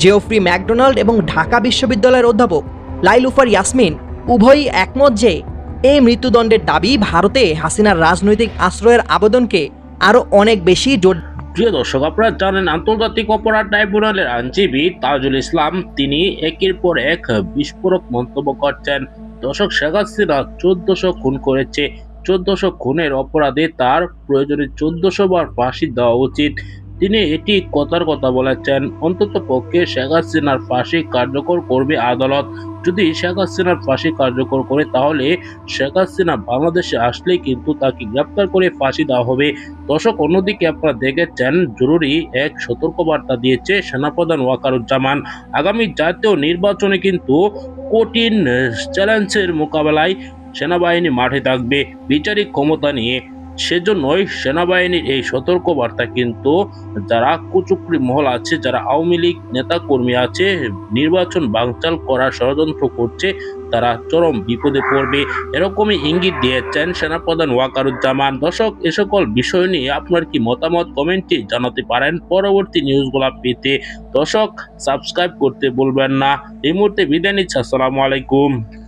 Geoffrey McDonald এবং ঢাকা বিশ্ববিদ্যালয়ের অধ্যাপক লাইলুফার ইয়াসমিন উভয়ই একমত যে এই মৃত্যুদণ্ডের দাবি ভারতে হাসিনার রাজনৈতিক আশ্রয়ের আবেদনকে আরও অনেক বেশি জোর প্রিয় দর্শক, আপনারা জানেন আন্তর্জাতিক অপরাধ ট্রাইব্যুনালের আইনজীবী তাজুল ইসলাম, তিনি একের পর এক বিস্ফোরক মন্তব্য করছেন। দর্শক, শেখ হাসিনা চোদ্দশো খুন করেছে। চোদ্দশো খুনের অপরাধে তার প্রয়োজনে চোদ্দশো বার ফাঁসি দেওয়া উচিত। তিনি এটি কথার কথা বলেছেন। অন্তত পক্ষে শেখ হাসিনার ফাঁসি কার্যকর করবে আদালত। যদি শেখ হাসিনার ফাঁসি কার্যকর করে, তাহলে শেখ হাসিনা বাংলাদেশে আসলেই কিন্তু তাকে গ্রেপ্তার করে ফাঁসি দেওয়া হবে। দর্শক, অন্যদিকে আপনারা দেখেছেন, জরুরি এক সতর্কবার্তা দিয়েছে সেনাপ্রধান ওয়াকারুজ্জামান। আগামী জাতীয় নির্বাচনে কিন্তু কঠিন চ্যালেঞ্জের মোকাবেলায় সেনাবাহিনী মাঠে থাকবে। বিচারিক ক্ষমতা নিয়ে সেজন্যই সেনাবাহিনীর এই সতর্কবার্তা কিন্তু যারা কুচুকরি মহল আছে, যারা আওয়ামী লীগ নেতাকর্মী আছে, নির্বাচন বানচাল করার ষড়যন্ত্র করছে, তারা চরম বিপদে পড়বে। এরকমই ইঙ্গিত দিয়েছেন সেনাপ্রধান ওয়াকারুজ্জামান। দর্শক, এ সকল বিষয় নিয়ে আপনার কি মতামত কমেন্টে জানাতে পারেন পরবর্তী নিউজগুলো পেতে। দর্শক, সাবস্ক্রাইব করতে বলবেন না। এই মুহূর্তে বিদায় নিচ্ছে। আসসালামু আলাইকুম।